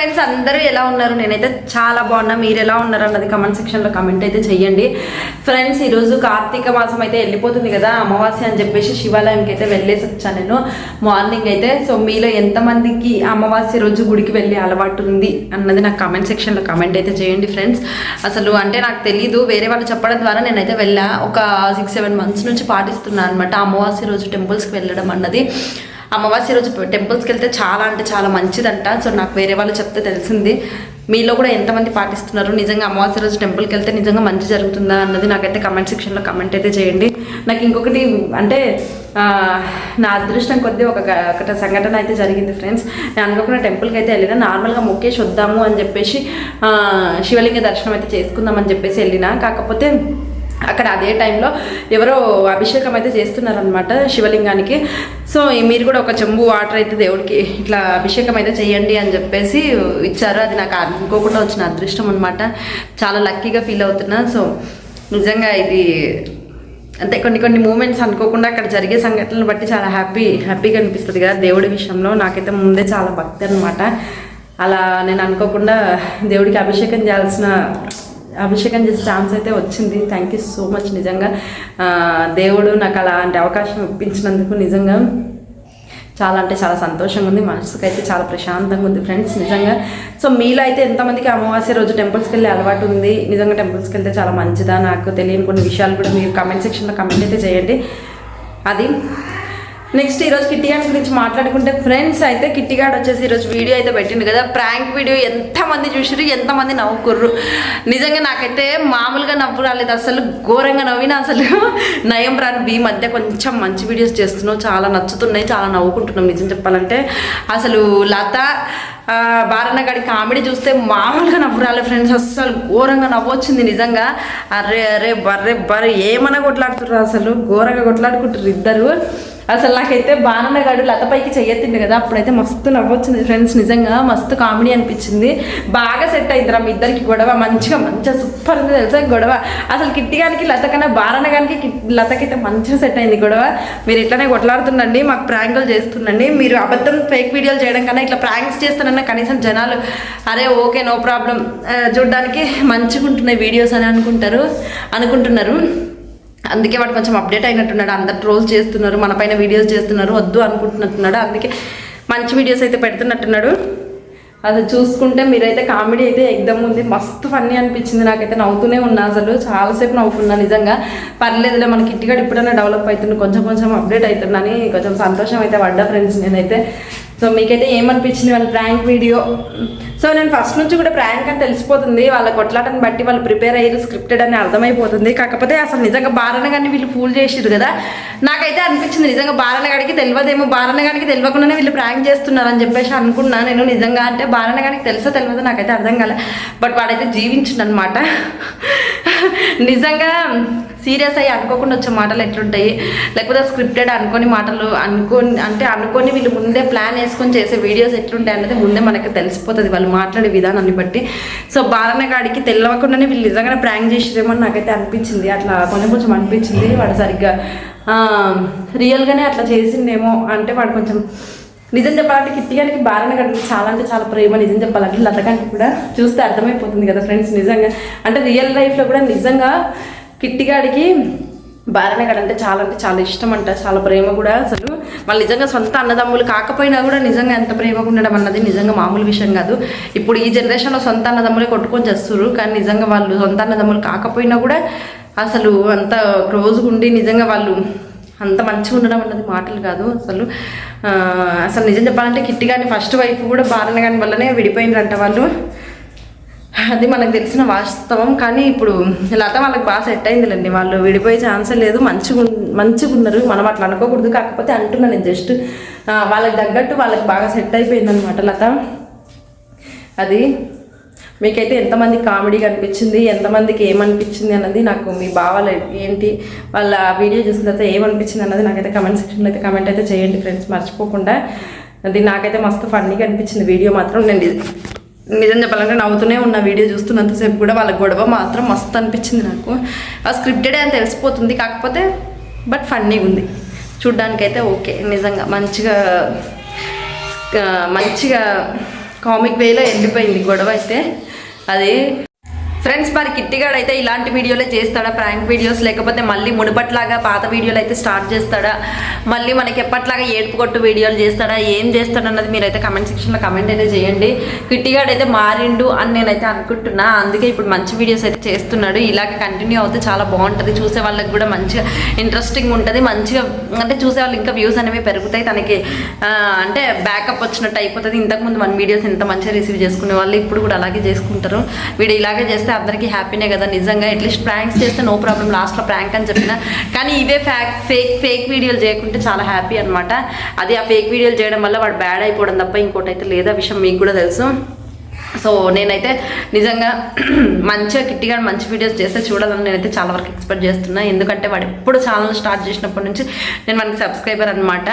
Friends అందరూ ఎలా ఉన్నారు? నేనైతే చాలా బాగున్నా. మీరు ఎలా ఉన్నారు అన్నది కమెంట్ సెక్షన్లో కమెంట్ అయితే చెయ్యండి. ఫ్రెండ్స్ ఈరోజు కార్తీక మాసం అయితే వెళ్ళిపోతుంది కదా అమావాస్య అని చెప్పేసి శివాలయంకి అయితే వెళ్ళేసి వచ్చాను నేను. మార్నింగ్ అయితే సో మీలో ఎంతమందికి అమావాస్య రోజు గుడికి వెళ్ళే అలవాటు ఉంది అన్నది నాకు కమెంట్ సెక్షన్లో కమెంట్ అయితే చేయండి ఫ్రెండ్స్ అసలు అంటే నాకు తెలీదు వేరే వాళ్ళు చెప్పడం ద్వారా నేనైతే వెళ్ళా. ఒక సిక్స్ సెవెన్ మంత్స్ నుంచి పాటిస్తున్నాను అనమాట అమావాస్య రోజు టెంపుల్స్కి వెళ్ళడం అన్నది. అమావాస్య రోజు టెంపుల్స్కి వెళ్తే చాలా అంటే చాలా మంచిదంట. సో నాకు వేరే వాళ్ళు చెప్తే తెలిసింది. మీలో కూడా ఎంతమంది పాటిస్తున్నారు? నిజంగా అమావాస్య రోజు టెంపుల్కి వెళ్తే నిజంగా మంచి జరుగుతుందా అన్నది నాకైతే కమెంట్ సెక్షన్లో కమెంట్ అయితే చేయండి. నాకు ఇంకొకటి అంటే నా అదృష్టం కొద్దీ ఒక ఒకటి సంఘటన అయితే జరిగింది ఫ్రెండ్స్ నేను అనుకోకుండా టెంపుల్కి అయితే వెళ్ళిన. నార్మల్గా మొక్కేసి వద్దాము అని చెప్పేసి శివలింగ దర్శనం అయితే చేసుకుందామని చెప్పేసి వెళ్ళిన. కాకపోతే అక్కడ అదే టైంలో ఎవరో అభిషేకం అయితే చేస్తున్నారనమాట శివలింగానికి. సో మీరు కూడా ఒక చెంబు వాటర్ అయితే దేవుడికి ఇట్లా అభిషేకం అయితే చేయండి అని చెప్పేసి ఇచ్చారు. అది నాకు అనుకోకుండా వచ్చిన అదృష్టం అనమాట చాలా లక్కీగా ఫీల్ అవుతున్నా. సో నిజంగా ఇది అంటే కొన్ని కొన్ని మూమెంట్స్ అనుకోకుండా అక్కడ జరిగే సంఘటనలు బట్టి చాలా హ్యాపీ హ్యాపీగా అనిపిస్తుంది కదా దేవుడి విషయంలో. నాకైతే ముందే చాలా భక్తి అనమాట అలా నేను అనుకోకుండా దేవుడికి అభిషేకం చేయాల్సిన అభిషేకం చేసే ఛాన్స్ అయితే వచ్చింది. థ్యాంక్ యూ సో మచ్ నిజంగా దేవుడు నాకు అలాంటి అవకాశం ఇప్పించినందుకు నిజంగా చాలా అంటే చాలా సంతోషంగా ఉంది. మనసుకు అయితే చాలా ప్రశాంతంగా ఉంది ఫ్రెండ్స్ నిజంగా. సో మీలో అయితే ఎంతమందికి అమావాస్య రోజు టెంపుల్స్కి వెళ్ళే అలవాటు ఉంది? నిజంగా టెంపుల్స్కి వెళ్తే చాలా మంచిదా? నాకు తెలియని కొన్ని విషయాలు కూడా మీరు కమెంట్ సెక్షన్లో కమెంట్ అయితే చేయండి. అది నెక్స్ట్ ఈరోజు కిట్టిగాడ్ గురించి మాట్లాడుకుంటే ఫ్రెండ్స్ అయితే కిట్టిగాడ్ వచ్చేసి ఈరోజు వీడియో అయితే పెట్టిండు కదా. ప్రాంక్ వీడియో ఎంతమంది చూసిరు ఎంతమంది నవ్వుకుర్రు. నిజంగా నాకైతే మామూలుగా నవ్వు రాలేదు. అసలు ఘోరంగా నవ్విన అసలు నయం ప్రాణ్ బి మధ్య కొంచెం మంచి వీడియోస్ చేస్తున్నావు. చాలా నచ్చుతున్నాయి చాలా నవ్వుకుంటున్నాం. నిజం చెప్పాలంటే అసలు లత ఆ, బారన్న కామెడీ చూస్తే మామూలుగా నవ్వు రాలే ఫ్రెండ్స్. అస్సలు ఘోరంగా నవ్వొచ్చింది నిజంగా. అరే అరే బర్రే బర్రె ఏమన్నా కొట్లాడుతుర్రు అసలు. ఘోరంగా కొట్లాడుకుంటారు ఇద్దరు. అసలు నాకైతే బాణన్న గడు లతపైకి చెయ్యెత్తిండు కదా అప్పుడైతే మస్తు నవ్వొచ్చింది. ఫ్రెండ్స్ నిజంగా మస్తు కామెడీ అనిపించింది. బాగా సెట్ అయింది రా మీ ఇద్దరికి గొడవ మంచిగా మంచిగా సూపర్ ఉంది తెలుసా గొడవ. అసలు కిట్టిగానికి లత కన్నా బారన్న కిట్- లతకైతే మంచిగా సెట్ అయింది గొడవ. మీరు ఇట్లానే కొట్లాడుతుండండి మాకు ప్రాంకులు చేస్తుండండి. మీరు అబద్ధం ఫేక్ వీడియోలు చేయడం కన్నా ఇట్లా ప్రాంక్స్ చేస్తానన్నా కనీసం జనాలు అరే ఓకే నో ప్రాబ్లం చూడడానికి మంచిగా ఉంటున్నాయి వీడియోస్ అని అనుకుంటారు అనుకుంటున్నారు. అందుకే వాడు కొంచెం అప్డేట్ అయినట్టున్నాడు. అందరు ట్రోల్ చేస్తున్నారు మన పైన వీడియోస్ చేస్తున్నారు వద్దు అనుకుంటున్నట్టున్నాడు. అందుకే మంచి వీడియోస్ అయితే పెడుతున్నట్టున్నాడు. అది చూసుకుంటే మీరైతే కామెడీ అయితే ఎగ్దమ్ ఉంది. మస్తు ఫన్నీ అనిపించింది. నాకైతే నవ్వుతూనే ఉన్నా అసలు. చాలాసేపు నవ్వుకున్నా నిజంగా. పర్లేదులే మన ఇంటికాడ ఇప్పుడైనా డెవలప్ అవుతుంది కొంచెం కొంచెం అప్డేట్ అవుతుందని కొంచెం సంతోషం అయితే పడ్డా ఫ్రెండ్స్ నేనైతే. సో మీకైతే ఏమనిపించింది వాళ్ళ ప్రాంక్ వీడియో సో నేను ఫస్ట్ నుంచి కూడా ప్రాంక్ అని తెలిసిపోతుంది. వాళ్ళ కొట్లాటని బట్టి వాళ్ళు ప్రిపేర్ అయ్యారు స్క్రిప్టెడ్ అని అర్థమైపోతుంది. కాకపోతే అసలు నిజంగా బాలన గారిని వీళ్ళు ఫూల్ చేసిరు కదా. నాకైతే అనిపించింది నిజంగా బాలన గారికి తెలియదేమో బాలన గారికి తెలియకుండానే వీళ్ళు ప్రాంక్ చేస్తున్నారు అని చెప్పేసి అనుకున్నా. నేను నిజంగా అంటే బాలన గారికి తెలుసో తెలియదో నాకైతే అర్థం కాలే. బట్ వాడైతే జీవించిండనమాట. నిజంగా సీరియస్ అయ్యి అనుకోకుండా వచ్చే మాటలు ఎట్లుంటాయి? లేకపోతే స్క్రిప్టెడ్ అనుకోని మాటలు అనుకోని అంటే అనుకోని వీళ్ళు ముందే ప్లాన్ వేసుకొని చేసే వీడియోస్ ఎట్లుంటాయి అనేది ముందే మనకి తెలిసిపోతుంది. వాళ్ళు మాట్లాడే విధానాన్ని బట్టి. సో బాలన్న గాడికి తెలియకుండానే వీళ్ళు నిజంగానే ప్రాంక్ చేసిరేమో అని నాకైతే అనిపించింది. అట్లా కొంచెం కొంచెం అనిపించింది. వాడు సరిగ్గా రియల్గానే అట్లా చేసిందేమో అంటే వాడు కొంచెం నిజం చెప్పాలంటే కిట్టిగానికి బాలన్న గారికి చాలా అంటే చాలా ప్రేమ నిజం చెప్పాలంటే లతకానికి కూడా చూస్తే అర్థమైపోతుంది కదా ఫ్రెండ్స్ నిజంగా. అంటే రియల్ లైఫ్లో కూడా నిజంగా కిట్టిగాడికి బాలనగడ్ అంటే చాలా అంటే చాలా ఇష్టం అంట చాలా ప్రేమ కూడా అసలు. వాళ్ళు నిజంగా సొంత అన్నదమ్ములు కాకపోయినా కూడా నిజంగా ఎంత ప్రేమగా ఉండడం అన్నది నిజంగా మామూలు విషయం కాదు. ఇప్పుడు ఈ జనరేషన్లో సొంత అన్నదమ్ములే కొట్టుకొని చేస్తారు కానీ నిజంగా వాళ్ళు సొంత అన్నదమ్ములు కాకపోయినా కూడా అసలు అంత క్లోజ్గా ఉండి నిజంగా వాళ్ళు అంత మంచిగా ఉండడం అన్నది మాటలు కాదు అసలు. అసలు నిజం చెప్పాలంటే కిట్టి కానీ ఫస్ట్ వైఫ్ కూడా బాలన వల్లనే విడిపోయినారంట వాళ్ళు. అది మనకు తెలిసిన వాస్తవం కానీ ఇప్పుడు లత వాళ్ళకి బాగా సెట్ అయిందిలేండి. వాళ్ళు విడిపోయే ఛాన్సే లేదు. మంచిగా మంచిగా ఉన్నారు మనం అట్లా అనుకోకూడదు. కాకపోతే అంటున్నాను నేను జస్ట్ వాళ్ళకి తగ్గట్టు వాళ్ళకి బాగా సెట్ అయిపోయింది అనమాట లత. అది మీకైతే ఎంతమంది కామెడీ అనిపించింది ఎంతమందికి ఏమనిపించింది అన్నది నాకు మీ భావాలు ఏంటి వాళ్ళ వీడియో చూసిన తర్వాత ఏమనిపించింది అన్నది నాకైతే కమెంట్ సెక్షన్లో అయితే కమెంట్ అయితే చేయండి ఫ్రెండ్స్ మర్చిపోకుండా. అది నాకైతే మస్తు ఫన్నీగా అనిపించింది. వీడియో మాత్రం నేను నిజం చెప్పాలంటే నవ్వుతూనే ఉన్న వీడియో చూస్తున్నంతసేపు కూడా వాళ్ళ గొడవ మాత్రం మస్తు అనిపించింది నాకు. ఆ స్క్రిప్టెడ్ అని తెలిసిపోతుంది కాకపోతే బట్ ఫన్నీగా ఉంది. చూడ్డానికైతే ఓకే నిజంగా మంచిగా మంచిగా కామిక్ వేలో ఎండిపోయింది గొడవ అయితే. అది ఫ్రెండ్స్ మరి కిట్టిగాడు అయితే ఇలాంటి వీడియోలే చేస్తాడా? ప్రాంక్ వీడియోస్ లేకపోతే మళ్ళీ మునుపట్లాగా పాత వీడియోలు అయితే స్టార్ట్ చేస్తాడా? మళ్ళీ మనకి ఎప్పట్లాగా ఏడుపు కొట్టు వీడియోలు చేస్తాడా? ఏం చేస్తాడు అన్నది మీరైతే కమెంట్ సెక్షన్లో కమెంట్ అయితే చేయండి. కిట్టిగాడు అయితే మారిండు అని నేనైతే అనుకుంటున్నా. అందుకే ఇప్పుడు మంచి వీడియోస్ అయితే చేస్తున్నాడు. ఇలాగ కంటిన్యూ అవుతే చాలా బాగుంటుంది. చూసే వాళ్ళకి కూడా మంచిగా ఇంట్రెస్టింగ్ ఉంటుంది. మంచిగా అంటే చూసే వాళ్ళు ఇంకా వ్యూస్ అనేవి పెరుగుతాయి. తనకి అంటే బ్యాకప్ వచ్చినట్టు అయిపోతుంది. ఇంతకుముందు మన వీడియోస్ ఇంత మంచిగా రిసీవ్ చేసుకునే వాళ్ళు ఇప్పుడు కూడా అలాగే చేసుకుంటారు. వీడు ఇలాగే చేస్తే అందరికీ హ్యాపీనే కదా. నిజంగా అట్లీస్ట్ ప్రాంక్స్ చేస్తే నో ప్రాబ్లం లాస్ట్లో ప్రాంక్ అని చెప్పిన. కానీ ఇవే ఫ్యాక్ ఫేక్ ఫేక్ వీడియోలు చేయకుంటే చాలా హ్యాపీ అనమాట అది ఆ ఫేక్ వీడియోలు చేయడం వల్ల వాడు బ్యాడ్ అయిపోవడం తప్ప ఇంకోటి అయితే లేదా విషయం మీకు కూడా తెలుసు. సో నేనైతే నిజంగా మంచిగా కిట్టిగా మంచి వీడియోస్ చేస్తే చూడాలని నేనైతే చాలా వరకు ఎక్స్పెక్ట్ చేస్తున్నా. ఎందుకంటే వాడు ఎప్పుడు ఛానల్ స్టార్ట్ చేసినప్పటి నుంచి నేను మనకి సబ్స్క్రైబర్ అనమాట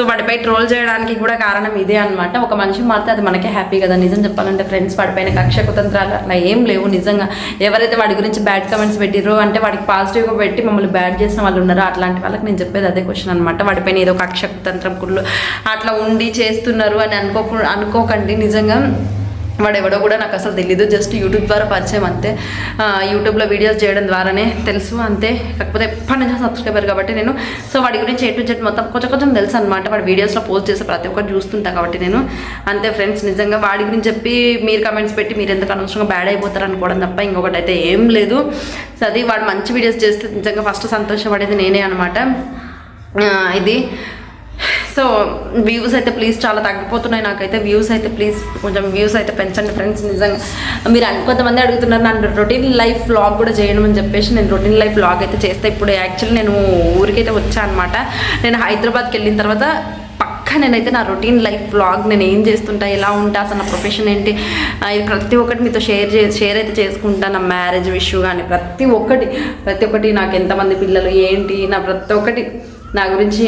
సో వాడిపై ట్రోల్ చేయడానికి కూడా కారణం ఇదే అనమాట ఒక మనిషి మారితే అది మనకే హ్యాపీ కదా. నిజం చెప్పాలంటే ఫ్రెండ్స్ వాడిపైన కక్ష కుతంత్రాలు అట్లా ఏం లేవు నిజంగా. ఎవరైతే వాడి గురించి బ్యాడ్ కమెంట్స్ పెట్టిరో అంటే వాడికి పాజిటివ్గా పెట్టి మమ్మల్ని బ్యాడ్ చేసిన వాళ్ళు ఉన్నారో అట్లాంటి వాళ్ళకి నేను చెప్పేది అదే క్వశ్చన్ అనమాట వాడిపైన ఏదో కక్ష కుతంత్రం కుళ్ళు అట్లా ఉండి చేస్తున్నారు అని అనుకోకు అనుకోకండి. నిజంగా వాడు ఎవడో కూడా నాకు అసలు తెలీదు. జస్ట్ యూట్యూబ్ ద్వారా పరిచయం అంతే. యూట్యూబ్లో వీడియోస్ చేయడం ద్వారానే తెలుసు అంతే. కాకపోతే ఎప్పటి నుంచో సబ్స్క్రైబర్ కాబట్టి నేను. సో వాడి గురించి ఏ టు జెడ్ మొత్తం కొంచెం కొంచెం తెలుసు అనమాట వాడి వీడియోస్లో పోస్ట్ చేసే ప్రతి ఒక్కటి చూస్తుంటా కాబట్టి నేను. అంతే ఫ్రెండ్స్ నిజంగా వాడి గురించి చెప్పి మీరు కమెంట్స్ పెట్టి మీరు ఎందుకు అనవసరంగా బ్యాడ్ అయిపోతారు అనుకోవడం తప్ప ఇంకొకటి అయితే ఏం లేదు. సో అది వాడు మంచి వీడియోస్ చేస్తే నిజంగా ఫస్ట్ సంతోషపడేది నేనే అనమాట ఇది. సో వ్యూస్ అయితే ప్లీజ్ చాలా తగ్గిపోతున్నాయి నాకైతే. వ్యూస్ అయితే ప్లీజ్ కొంచెం వ్యూస్ అయితే పెంచండి ఫ్రెండ్స్ నిజంగా మీరు కొంతమంది అడుగుతున్నారు నన్ను రొటీన్ లైఫ్ వ్లాగ్ కూడా చేయడం అని చెప్పేసి నేను రొటీన్ లైఫ్ వ్లాగ్ అయితే చేస్తే. ఇప్పుడు యాక్చువల్లీ నేను ఊరికైతే వచ్చాను అనమాట నేను హైదరాబాద్కి వెళ్ళిన తర్వాత పక్కా నేనైతే నా రొటీన్ లైఫ్ బ్లాగ్ నేను ఏం చేస్తుంటా ఎలా ఉంటా అసలు నా ప్రొఫెషన్ ఏంటి ఇది ప్రతి ఒక్కటి మీతో షేర్ చే షేర్ అయితే చేసుకుంటా. నా మ్యారేజ్ ఇష్యూ కానీ ప్రతి ఒక్కటి ప్రతి ఒక్కటి నాకు ఎంతమంది పిల్లలు ఏంటి నా ప్రతి ఒక్కటి నా గురించి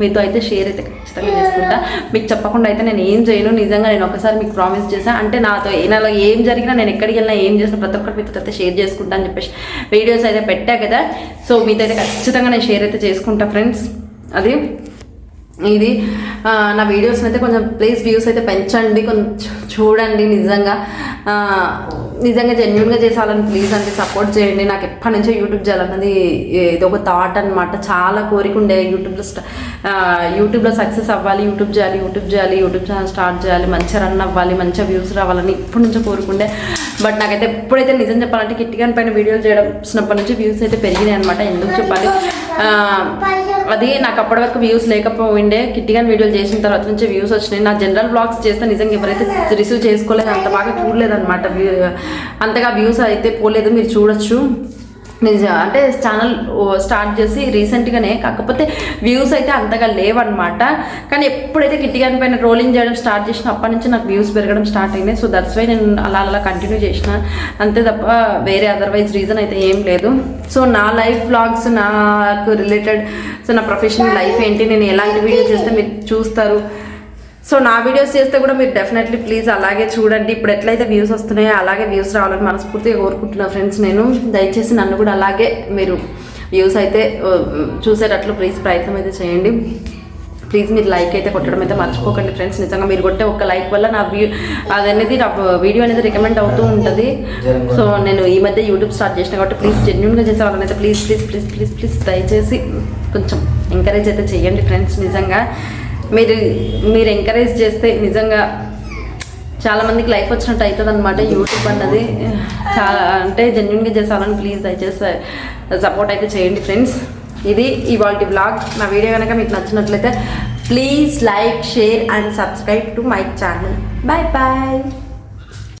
మీతో అయితే షేర్ అయితే ఖచ్చితంగా చేసుకుంటా. మీకు చెప్పకుండా అయితే నేను ఏం చేయను. నిజంగా నేను ఒకసారి మీకు ప్రామిస్ చేశాను అంటే నాతో నాలో ఏం జరిగినా నేను ఎక్కడికి వెళ్ళినా ఏం చేసినా ప్రతి ఒక్కటి మీతో అయితే షేర్ చేసుకుంటా అని చెప్పేసి వీడియోస్ అయితే పెట్టా కదా. సో మీతో అయితే ఖచ్చితంగా నేను షేర్ అయితే చేసుకుంటా ఫ్రెండ్స్ అది ఇది నా వీడియోస్ని అయితే కొంచెం ప్లీజ్ వ్యూస్ అయితే పెంచండి కొంచెం చూడండి నిజంగా. నిజంగా జెన్యున్గా చేసాలని ప్లీజ్ అంటే సపోర్ట్ చేయండి. నాకు ఎప్పటి నుంచో యూట్యూబ్ చేయాలన్నది ఇది ఒక థాట్ అనమాట చాలా కోరిక ఉండే యూట్యూబ్లో యూట్యూబ్లో సక్సెస్ అవ్వాలి యూట్యూబ్ చేయాలి యూట్యూబ్ చేయాలి యూట్యూబ్ ఛానల్ స్టార్ట్ చేయాలి మంచిగా రన్ అవ్వాలి మంచిగా వ్యూస్ రావాలని ఇప్పటి నుంచో కోరుకుండే బట్ నాకైతే ఎప్పుడైతే నిజం చెప్పాలంటే కిట్టిగాని పైన వీడియోలు చేయడం వచ్చినప్పటి నుంచి వ్యూస్ అయితే పెరిగినాయి అనమాట ఎందుకు చెప్పాలి? అది నాకు అప్పటి వరకు వ్యూస్ లేకపోయిండే. కిట్టిగా వీడియోలు చేసిన తర్వాత నుంచి వ్యూస్ వచ్చినాయి. నా జనరల్ బ్లాగ్స్ చేస్తే నిజంగా ఎవరైతే రిసీవ్ చేసుకోలేదు అంత బాగా చూడలేదు అనమాట అంతగా వ్యూస్ అయితే పోలేదు. మీరు చూడొచ్చు. నిజ. అంటే ఛానల్ స్టార్ట్ చేసి రీసెంట్గానే కాకపోతే వ్యూస్ అయితే అంతగా లేవన్నమాట. కానీ ఎప్పుడైతే కిట్టిగాని పైన రోలింగ్ చేయడం స్టార్ట్ చేసిన అప్పటి నుంచి నాకు వ్యూస్ పెరగడం స్టార్ట్ అయినాయి. సో దట్స్ వై నేను అలా అలా కంటిన్యూ చేసిన. అంతే తప్ప వేరే అదర్వైజ్ రీజన్ అయితే ఏం లేదు. సో నా లైఫ్ బ్లాగ్స్ నాకు రిలేటెడ్ సో నా ప్రొఫెషనల్ లైఫ్ ఏంటి నేను ఎలాంటి వీడియోస్ చేస్తే మీరు చూస్తారు? సో నా వీడియోస్ చేస్తే కూడా మీరు డెఫినెట్లీ ప్లీజ్ అలాగే చూడండి. ఇప్పుడు ఎట్లయితే వ్యూస్ వస్తున్నాయో అలాగే వ్యూస్ రావాలని మనస్ఫూర్తిగా కోరుకుంటున్నా ఫ్రెండ్స్ నేను. దయచేసి నన్ను కూడా అలాగే మీరు వ్యూస్ అయితే చూసేటట్లు ప్లీజ్ ప్రయత్నం అయితే చేయండి. ప్లీజ్ మీరు లైక్ అయితే కొట్టడం అయితే మర్చిపోకండి ఫ్రెండ్స్ నిజంగా మీరు కొట్టే ఒక లైక్ వల్ల నా వ్యూ అదనేది నా వీడియో అనేది రికమెండ్ అవుతూ ఉంటుంది. సో నేను ఈ మధ్య యూట్యూబ్ స్టార్ట్ చేసిన కాబట్టి ప్లీజ్ జెన్యున్గా చేసే వాళ్ళనైతే అయితే please please please please please దయచేసి కొంచెం ఎంకరేజ్ అయితే చేయండి ఫ్రెండ్స్ నిజంగా మీరు మీరు ఎంకరేజ్ చేస్తే నిజంగా చాలా మందికి లైఫ్ వచ్చినట్టు అవుతుంది అనమాట యూట్యూబ్ అన్నది. చాలా అంటే జెన్యున్గా చేసాలని ప్లీజ్ దయచేసి సపోర్ట్ అయితే చేయండి ఫ్రెండ్స్ ఇది ఇవాళ బ్లాగ్ నా వీడియో కనుక మీకు నచ్చినట్లయితే please like share and subscribe to my channel bye bye